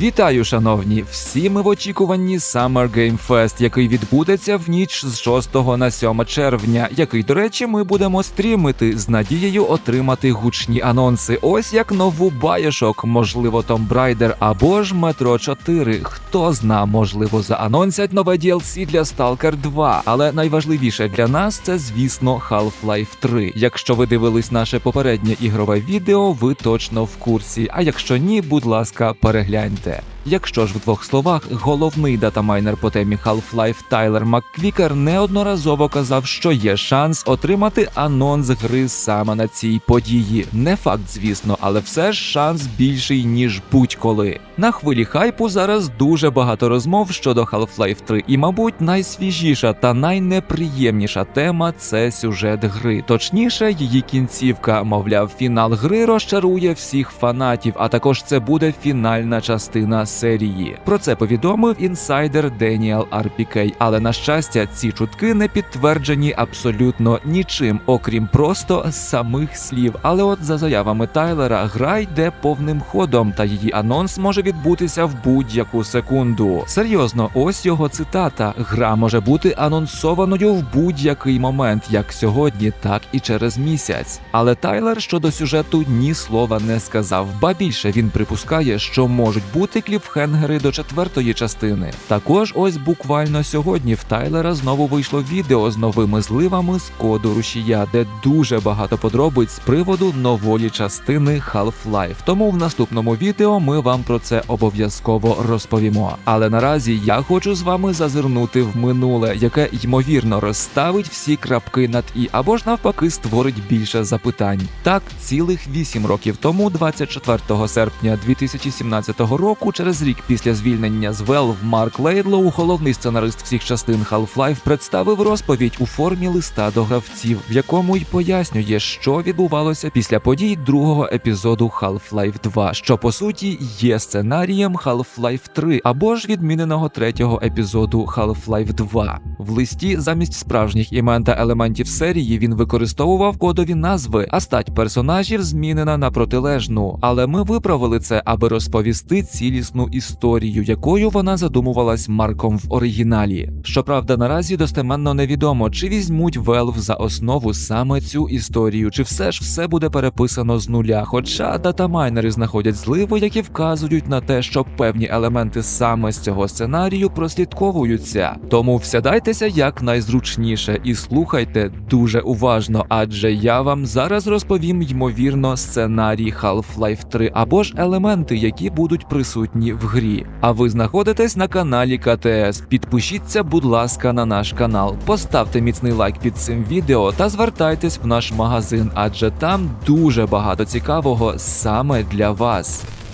Вітаю, шановні! Всі ми в очікуванні Summer Game Fest, який відбудеться в ніч з 6 на 7 червня, який, до речі, ми будемо стрімити з надією отримати гучні анонси. Ось як нову Bioshock, можливо, Tomb Raider або ж Metro 4. Хто зна, можливо, заанонсять нове DLC для Stalker 2. Але найважливіше для нас це, звісно, Half-Life 3. Якщо ви дивились наше попереднє ігрове відео, ви точно в курсі. А якщо ні, будь ласка, перегляньте. that. Якщо ж в двох словах, головний датамайнер по темі Half-Life Тайлер Макквікер неодноразово казав, що є шанс отримати анонс гри саме на цій події. Не факт, звісно, але все ж шанс більший ніж будь-коли. На хвилі хайпу зараз дуже багато розмов щодо Half-Life 3, і, мабуть, найсвіжіша та найнеприємніша тема це сюжет гри. Точніше, її кінцівка, мовляв, фінал гри розчарує всіх фанатів, а також це буде фінальна частина серії. Про це повідомив інсайдер Деніел RPK, але на щастя, ці чутки не підтверджені абсолютно нічим, окрім просто самих слів. Але от за заявами Тайлера, гра йде повним ходом, та її анонс може відбутися в будь-яку секунду. Серйозно, ось його цитата: гра може бути анонсованою в будь-який момент, як сьогодні, так і через місяць. Але Тайлер щодо сюжету ні слова не сказав, ба більше він припускає, що можуть бути кліфхенгери до четвертої частини. Також ось буквально сьогодні в Тайлера знову вийшло відео з новими зливами з коду рушія, де дуже багато подробиць з приводу нової частини Half-Life. Тому в наступному відео ми вам про це обов'язково розповімо. Але наразі я хочу з вами зазирнути в минуле, яке ймовірно розставить всі крапки над і або ж навпаки створить більше запитань. Так, цілих 8 років тому, 24 серпня 2017 року, через рік після звільнення з Valve, Марк Лейдлоу, головний сценарист всіх частин Half-Life, представив розповідь у формі листа до гравців, в якому й пояснює, що відбувалося після подій другого епізоду Half-Life 2, що по суті є сценарієм Half-Life 3 або ж відміненого третього епізоду Half-Life 2. В листі замість справжніх імен та елементів серії він використовував кодові назви, а стать персонажів змінена на протилежну. Але ми виправили це, аби розповісти цілісну історію, якою вона задумувалась Марком в оригіналі. Щоправда, наразі достеменно невідомо, чи візьмуть Valve за основу саме цю історію, чи все ж все буде переписано з нуля. Хоча датамайнери знаходять зливи, які вказують на те, що певні елементи саме з цього сценарію прослідковуються. Тому всядайтеся як найзручніше і слухайте дуже уважно, адже я вам зараз розповім ймовірно сценарій Half-Life 3 або ж елементи, які будуть присутні в грі. А ви знаходитесь на каналі КТС. Підпишіться, будь ласка, на наш канал, поставте міцний лайк під цим відео та звертайтесь в наш магазин, адже там дуже багато цікавого саме для вас.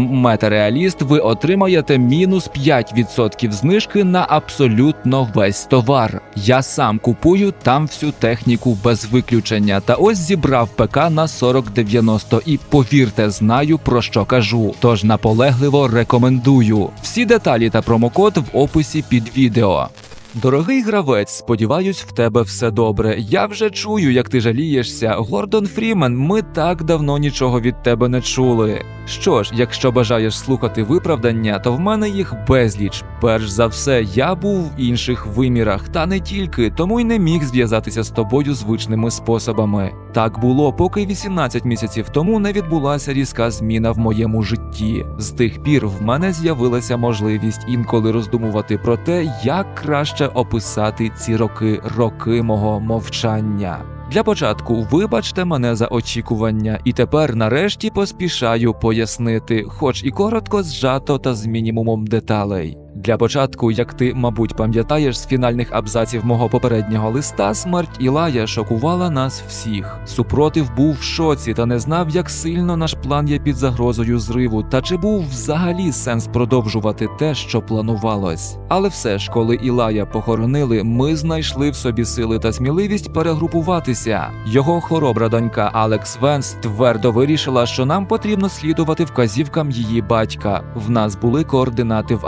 Метареаліст, ви отримаєте мінус 5% знижки на абсолютно весь товар. Я сам купую там всю техніку без виключення. Та ось зібрав ПК на 4090 і повірте, знаю про що кажу. Тож наполегливо рекомендую. Всі деталі та промокод в описі під відео. Дорогий гравець, сподіваюсь, в тебе все добре. Я вже чую, як ти жалієшся. Гордон Фрімен, ми так давно нічого від тебе не чули. Що ж, якщо бажаєш слухати виправдання, то в мене їх безліч. Перш за все, я був в інших вимірах, та не тільки, тому й не міг зв'язатися з тобою звичними способами. Так було, поки 18 місяців тому не відбулася різка зміна в моєму житті. З тих пір в мене з'явилася можливість інколи роздумувати про те, як краще описати ці роки, роки мого мовчання. Для початку вибачте мене за очікування, і тепер нарешті поспішаю пояснити, хоч і коротко зжато та з мінімумом деталей. Для початку, як ти, мабуть, пам'ятаєш з фінальних абзаців мого попереднього листа, смерть Ілая шокувала нас всіх. Супротив був в шоці та не знав, як сильно наш план є під загрозою зриву, та чи був взагалі сенс продовжувати те, що планувалось. Але все ж, коли Ілая похоронили, ми знайшли в собі сили та сміливість перегрупуватися. Його хоробра донька Алекс Венс твердо вирішила, що нам потрібно слідувати вказівкам її батька. В нас були координати в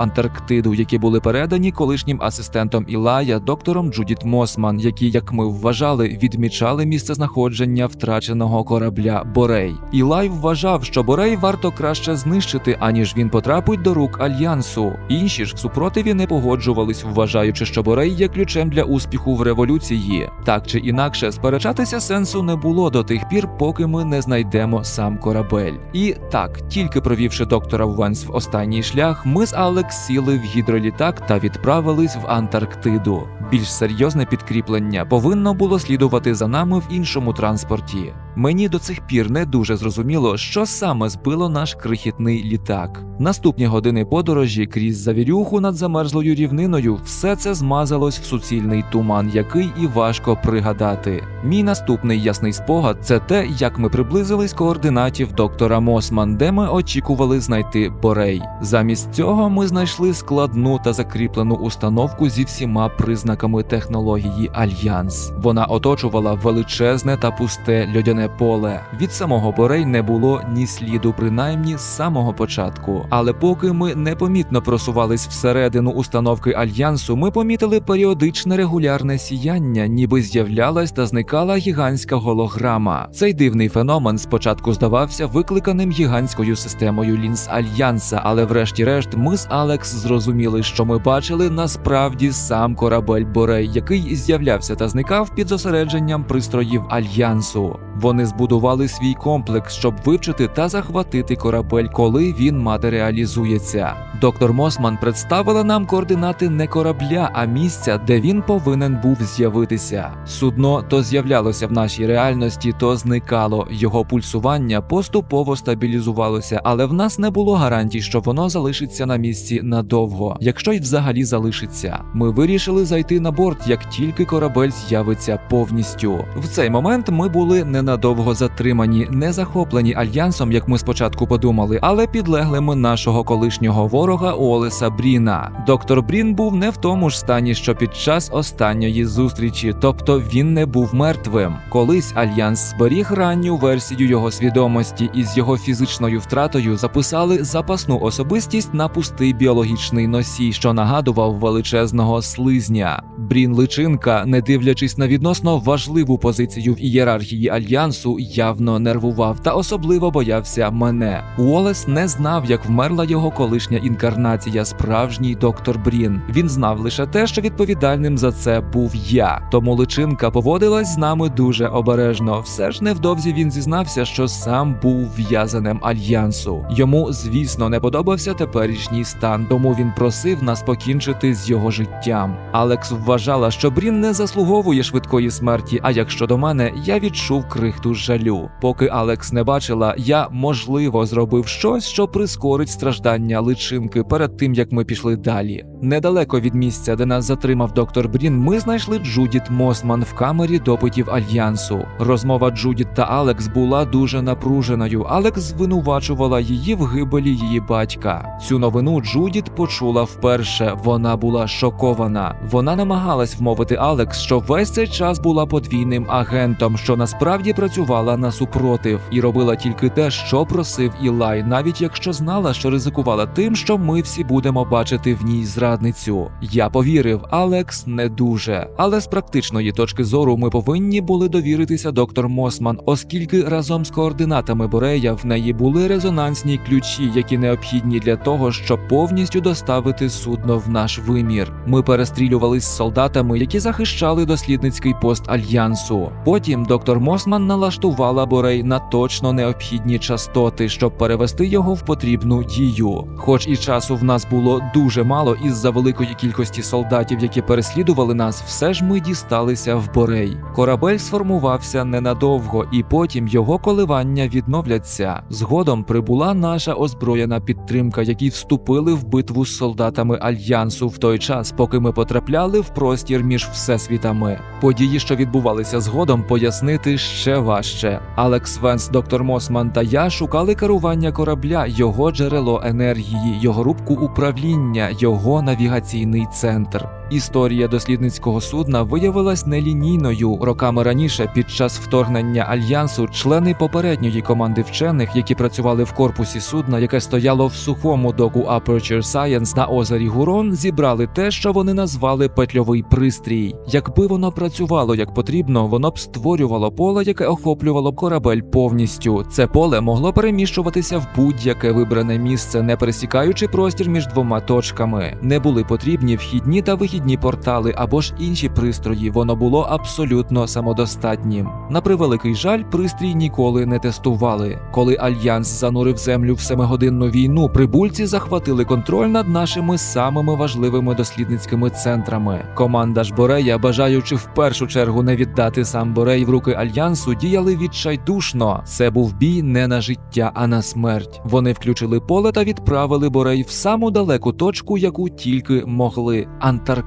Антарктиду, які були передані колишнім асистентом Ілая, доктором Джудіт Мосман, які, як ми вважали, відмічали місце знаходження втраченого корабля Борей. Ілай вважав, що Борей варто краще знищити, аніж він потрапить до рук альянсу. Інші ж в супротиві не погоджувались, вважаючи, що Борей є ключем для успіху в революції. Так чи інакше, сперечатися сенсу не було до тих пір, поки ми не знайдемо сам корабель. І так, тільки провівши доктора Венс в останній шлях, ми з Алекс сіли в гідролітак та відправились в Антарктиду. Більш серйозне підкріплення повинно було слідувати за нами в іншому транспорті. Мені до цих пір не дуже зрозуміло, що саме збило наш крихітний літак. Наступні години подорожі крізь завірюху над замерзлою рівниною все це змазалось в суцільний туман, який і важко пригадати. Мій наступний ясний спогад це те, як ми приблизились координатів доктора Мосман, де ми очікували знайти Борей. Замість цього ми знайшли складну та закріплену установку зі всіма признаками технології Альянс. Вона оточувала величезне та пусте льодяне поле. Від самого Борей не було ні сліду, принаймні з самого початку. Але поки ми непомітно просувались всередину установки альянсу, ми помітили періодичне регулярне сіяння, ніби з'являлась та зникала гігантська голограма. Цей дивний феномен спочатку здавався викликаним гігантською системою лінз Альянса, але врешті-решт ми з Алекс зрозуміли, що ми бачили насправді сам корабель Борей, який з'являвся та зникав під зосередженням пристроїв Альянсу. Вони збудували свій комплекс, щоб вивчити та захватити корабель, коли він матеріалізується. Доктор Мосман представила нам координати не корабля, а місця, де він повинен був з'явитися. Судно то з'являлося в нашій реальності, то зникало. Його пульсування поступово стабілізувалося, але в нас не було гарантій, що воно залишиться на місці надовго, якщо й взагалі залишиться. Ми вирішили зайти на борт, як тільки корабель з'явиться повністю. В цей момент ми були ненадовго затримані, не захоплені альянсом, як ми спочатку подумали, але підлеглими нашого колишнього ворога Олеса Бріна. Доктор Брін був не в тому ж стані, що під час останньої зустрічі, тобто він не був мертвим. Колись альянс зберіг ранню версію його свідомості і з його фізичною втратою записали запасну особистість на пустий біологічний носій, що нагадував величезного слизня. Брін личинка, не дивлячись на відносно важливу позицію в ієрархії альянсу, явно нервував та особливо боявся мене. Уолес не знав, як вмерла його колишня інкарнація, справжній доктор Брін. Він знав лише те, що відповідальним за це був я. Тому личинка поводилась з нами дуже обережно. Все ж невдовзі він зізнався, що сам був в'язаним альянсу. Йому, звісно, не подобався теперішній стан, тому він просив нас покінчити з його життям. Алекс вважала, що Брін не заслуговує швидкої смерті. А як щодо мене, я відчув крихту жалю. Поки Алекс не бачила, я можливо зробив щось, що прискорить страждання личинки перед тим як ми пішли далі. Недалеко від місця, де нас затримав доктор Брін, ми знайшли Джудіт Мосман в камері допитів альянсу. Розмова Джудіт та Алекс була дуже напруженою. Алекс звинувачувала її в гибелі її батька. Цю новину Джудіт почула вперше. Вона була шокована. Вона намагалась вмовити Алекс, що весь цей час була подвійним агентом, що насправді працювала на супротив і робила тільки те, що просив Ілай, навіть якщо знала, що ризикувала тим, що ми всі будемо бачити в ній зрадницю. Я повірив, Алекс не дуже. Але з практичної точки зору ми повинні були довіритися доктор Мосман, оскільки разом з координатами Борея в неї були резонансні ключі, які необхідні для того, щоб повністю доставити судно в наш вимір. Ми перестрілювались з солдатами, які захищали дослідницький пост альянсу. Потім доктор Мосман налаштувала Борей на точно необхідні частоти, щоб перевести його в потрібну дію. Хоч і часу в нас було дуже мало із-за великої кількості солдатів, які переслідували нас, все ж ми дісталися в Борей. Корабель сформувався ненадовго, і потім його коливання відновляться. Згодом прибула наша озброєна підтримка, які вступили в битву з солдатами альянсу в той час, поки ми потрапляли в простір між всесвітами. Події, що відбувалися згодом, пояснити ще важче. Алекс Венс, доктор Мосман та я шукали керування корабля, його джерело енергії, його рубку управління, його навігаційний центр. Історія дослідницького судна виявилась нелінійною. Роками раніше, під час вторгнення альянсу, члени попередньої команди вчених, які працювали в корпусі судна, яке стояло в сухому доку Aperture Science на озері Гурон, зібрали те, що вони назвали петльовий пристрій. Якби воно працювало як потрібно, воно б створювало поле, яке охоплювало корабель повністю. Це поле могло переміщуватися в будь-яке вибране місце, не пересікаючи простір між двома точками. Не були потрібні вхідні та вихідні портали або ж інші пристрої. Воно було абсолютно самодостатнім. На превеликий жаль, пристрій ніколи не тестували. Коли альянс занурив землю в семигодинну війну, прибульці захватили контроль над нашими самими важливими дослідницькими центрами. Команда ж Борея, бажаючи в першу чергу не віддати сам Борей в руки альянсу, діяли відчайдушно. Це був бій не на життя, а на смерть. Вони включили поле та відправили Борей в саму далеку точку, яку тільки могли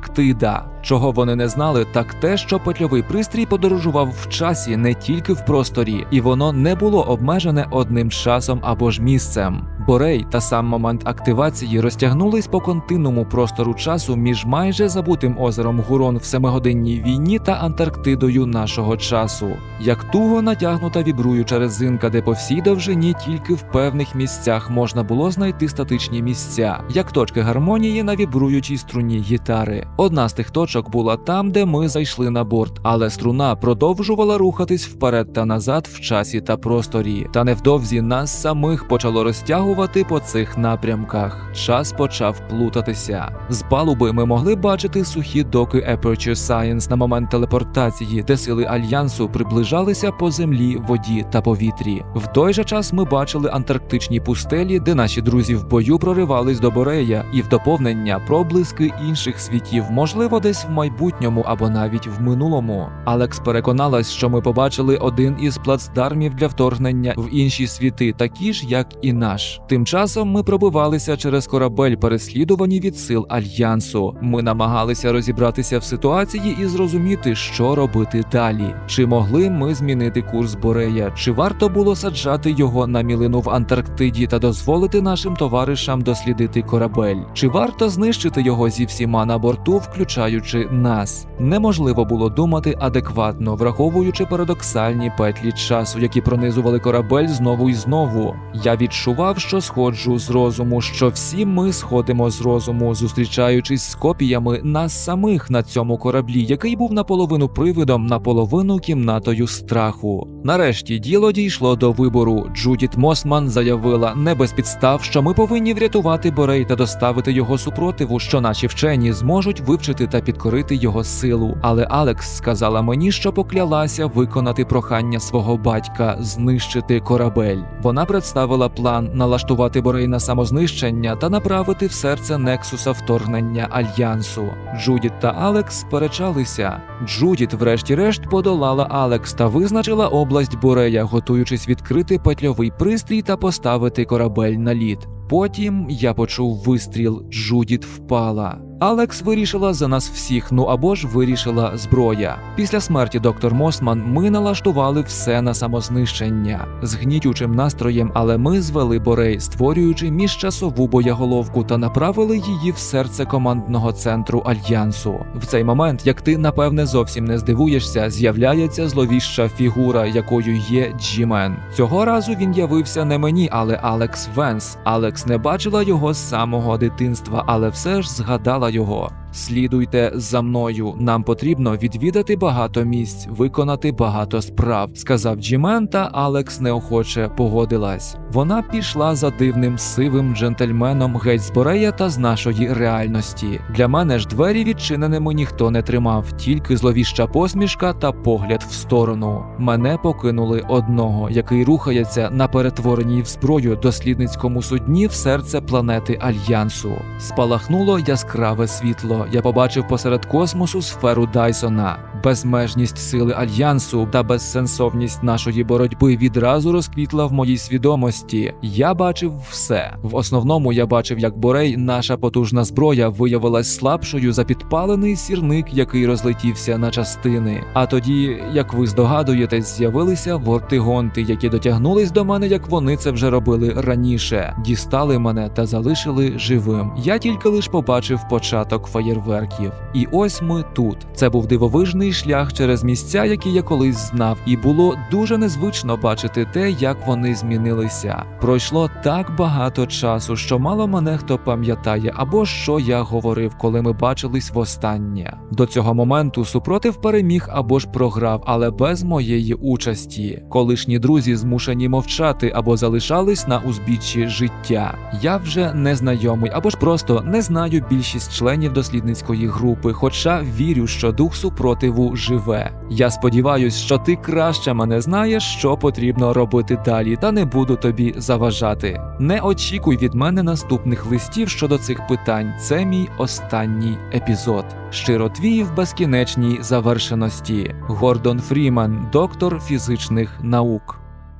Антарктида. Чого вони не знали, так те, що петльовий пристрій подорожував в часі не тільки в просторі, і воно не було обмежене одним часом або ж місцем. Борей та сам момент активації розтягнулись по континууму простору часу між майже забутим озером Гурон в семигодинній війні та Антарктидою нашого часу, як туго натягнута вібруюча резинка, де по всій довжині тільки в певних місцях можна було знайти статичні місця, як точки гармонії на вібруючій струні гітари. Одна з тих точок була там, де ми зайшли на борт, але струна продовжувала рухатись вперед та назад в часі та просторі. Та невдовзі нас самих почало розтягувати по цих напрямках. Час почав плутатися. З палуби ми могли бачити сухі доки Aperture Science на момент телепортації, де сили альянсу приближалися по землі, воді та повітрі. В той же час ми бачили антарктичні пустелі, де наші друзі в бою проривались до Борея, і в доповнення проблиски інших світів, можливо, десь в майбутньому або навіть в минулому. Алекс переконалась, що ми побачили один із плацдармів для вторгнення в інші світи, такі ж як і наш. Тим часом ми пробивалися через корабель, переслідувані від сил альянсу. Ми намагалися розібратися в ситуації і зрозуміти, що робити далі. Чи могли ми змінити курс Борея? Чи варто було саджати його на мілину в Антарктиді та дозволити нашим товаришам дослідити корабель? Чи варто знищити його зі всіма на борту, включаючи нас? Неможливо було думати адекватно, враховуючи парадоксальні петлі часу, які пронизували корабель знову і знову. Я відчував, що сходжу з розуму, що всі ми сходимо з розуму, зустрічаючись з копіями нас самих на цьому кораблі, який був наполовину привидом, наполовину кімнатою страху. Нарешті діло дійшло до вибору. Джудіт Мосман заявила не без підстав, що ми повинні врятувати Борей та доставити його супротиву, що наші вчені зможуть вивчити та підкорити його силу. Але Алекс сказала мені, що поклялася виконати прохання свого батька знищити корабель. Вона представила план налаштувати Борей на самознищення та направити в серце Нексуса вторгнення альянсу. Джудіт та Алекс сперечалися. Джудіт, врешті-решт, подолала Алекс та визначила область Борея, готуючись відкрити петльовий пристрій та поставити корабель на лід. Потім я почув вистріл. Джудіт впала. Алекс вирішила за нас всіх, ну або ж вирішила зброя. Після смерті доктор Мосман ми налаштували все на самознищення з гнітючим настроєм, але ми звели Борей, створюючи міжчасову боєголовку та направили її в серце командного центру альянсу. В цей момент, як ти напевне зовсім не здивуєшся, з'являється зловіща фігура, якою є Джімен. Цього разу він явився не мені, але Алекс Венс. Алекс не бачила його з самого дитинства, але все ж згадала його. Слідуйте за мною. Нам потрібно відвідати багато місць, виконати багато справ, сказав Джімен, та Алекс неохоче погодилась. Вона пішла за дивним сивим джентльменом геть з Борея та з нашої реальності. Для мене ж двері відчиненими ніхто не тримав, тільки зловіща посмішка та погляд в сторону. Мене покинули одного, який рухається на перетвореній в зброю дослідницькому судні в серце планети Альянсу. Спалахнуло яскраве світло. Я побачив посеред космосу сферу Дайсона. Безмежність сили альянсу та безсенсовність нашої боротьби відразу розквітла в моїй свідомості. Я бачив все. В основному я бачив, як Борей, наша потужна зброя, виявилась слабшою за підпалений сірник, який розлетівся на частини. А тоді, як ви здогадуєтесь, з'явилися вортигонти, які дотягнулись до мене, як вони це вже робили раніше, дістали мене та залишили живим. Я тільки лиш побачив початок феєрверків. І ось ми тут. Це був дивовижний шлях через місця, які я колись знав, і було дуже незвично бачити те, як вони змінилися. Пройшло так багато часу, що мало мене хто пам'ятає, або що я говорив, коли ми бачились востаннє. До цього моменту супротив переміг або ж програв, але без моєї участі. Колишні друзі змушені мовчати або залишались на узбіччі життя. Я вже не знайомий або ж просто не знаю більшість членів дослідницької групи, хоча вірю, що дух супротиву живе. Я сподіваюсь, що ти краще мене знаєш, що потрібно робити далі, та не буду тобі заважати. Не очікуй від мене наступних листів щодо цих питань. Це мій останній епізод. Щиро твій в безкінечній завершеності. Гордон Фріман, доктор фізичних наук.